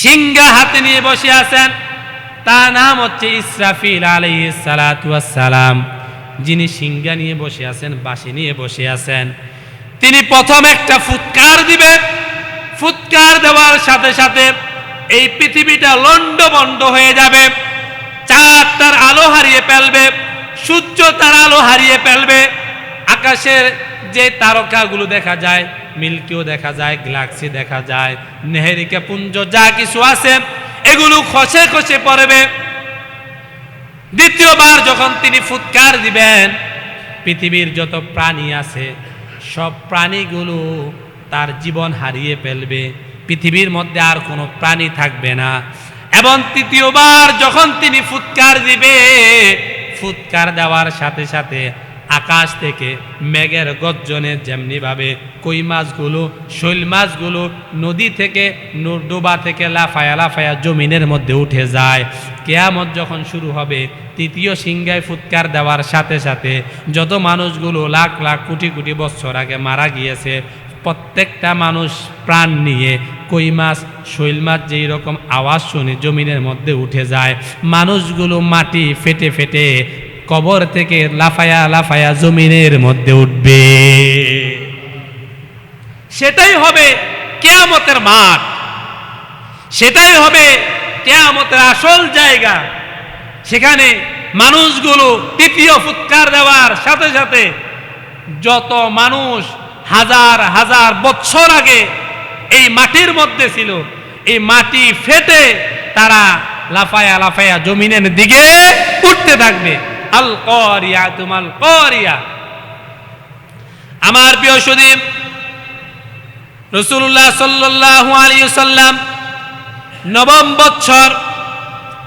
সিংহা হাতে নিয়ে বসে আছেন। তার নাম হচ্ছে ইসরাফিল সালাম। যিনি সিংহা নিয়ে বসে আছেন, বাঁশি নিয়ে বসে আছেন। তিনি প্রথম একটা ফুৎকার দিবে ফুৎকার দেওয়ার সাথে সাথে এই পৃথিবীটা লন্ডভন্ড হয়ে যাবে। চাঁদ তার আলো হারিয়ে ফেলবে, সূর্য তার আলো হারিয়ে ফেলবে। আকাশের যে তারকাগুলো দেখা যায় মিল্কিও দেখা যায় গ্যালাক্সি দেখা যায়, নেহেরিকা পুঞ্জ যা কিছু আছে, এগুলো খসে খসে পড়বে। দ্বিতীয়বার যখন তিনি ফুৎকার দিবেন, পৃথিবীর যত প্রাণী আছে, সব প্রাণীগুলো তার জীবন হারিয়ে ফেলবে। পৃথিবীর মধ্যে আর কোনো প্রাণী থাকবে না। এবং তৃতীয়বার যখন তিনি ফুৎকার দিবে, ফুৎকার দেওয়ার সাথে সাথে আকাশ থেকে মেঘের গর্জনে যেমনিভাবে কই মাছগুলো, শৈল মাছগুলো নদী থেকে ডোবা থেকে লাফায়া লাফায়া জমিনের মধ্যে উঠে যায়। কেয়ামত যখন শুরু হবে, তৃতীয় সিংহায় ফুৎকার দেওয়ার সাথে সাথে যত মানুষগুলো লাখ লাখ কোটি কোটি বছর আগে মারা গিয়েছে, প্রত্যেকটা মানুষ প্রাণ নিয়ে কই মাছ, শৈল মাছ যেই রকম আওয়াজ শুনে জমিনের মধ্যে উঠে যায়। মানুষগুলো মাটি ফেটে ফেটে কবর থেকে লাফায়া লাফায়া জমিনের মধ্যে উঠবে। সেটাই হবে কেয়ামতের মাঠ। সেটাই হবে কেয়ামতের আসল জায়গা। সেখানে মানুষগুলো তৃতীয় ফুৎকার দেওয়ার সাথে সাথে যত মানুষ হাজার হাজার বছর আগে এই মাটির মধ্যে ছিল, এই মাটি ফেটে তারা লাফায়া লাফায়া জমিনের দিকে উঠতে থাকবে। করিয়া করিয়া। আমার প্রিয় সুদীপ রসুল্লাহ সাল্লাম নবম বৎসর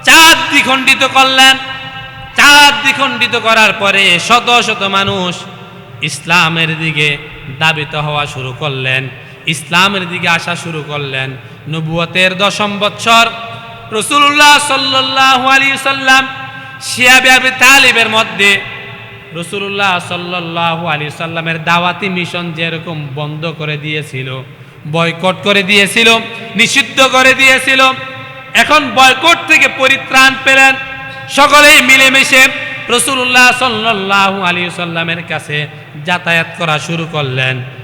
চাঁদ দ্বিখণ্ডিত করলেন। চাঁদ দ্বিখণ্ডিত করার পরে শত শত মানুষ ইসলামের দিকে দাবিত হওয়া শুরু করলেন, ইসলামের দিকে আসা শুরু করলেন। নবুয়তের দশম বৎসর রসুল্লাহ সাল্লাহ আলী সাল্লাম শিয়াবি আবি তালিবের মধ্যে রসুল্লাহ সাল্লাহ আলী সাল্লামের দাওয়াতি মিশন যেরকম বন্ধ করে দিয়েছিল, বয়কট করে দিয়েছিল, নিষিদ্ধ করে দিয়েছিল, এখন বয়কট থেকে পরিত্রাণ পেলেন, সকলেই মিলেমিশে রসুল্লাহ সাল্লাহ আলী সাল্লামের কাছে যাতায়াত করা শুরু করলেন।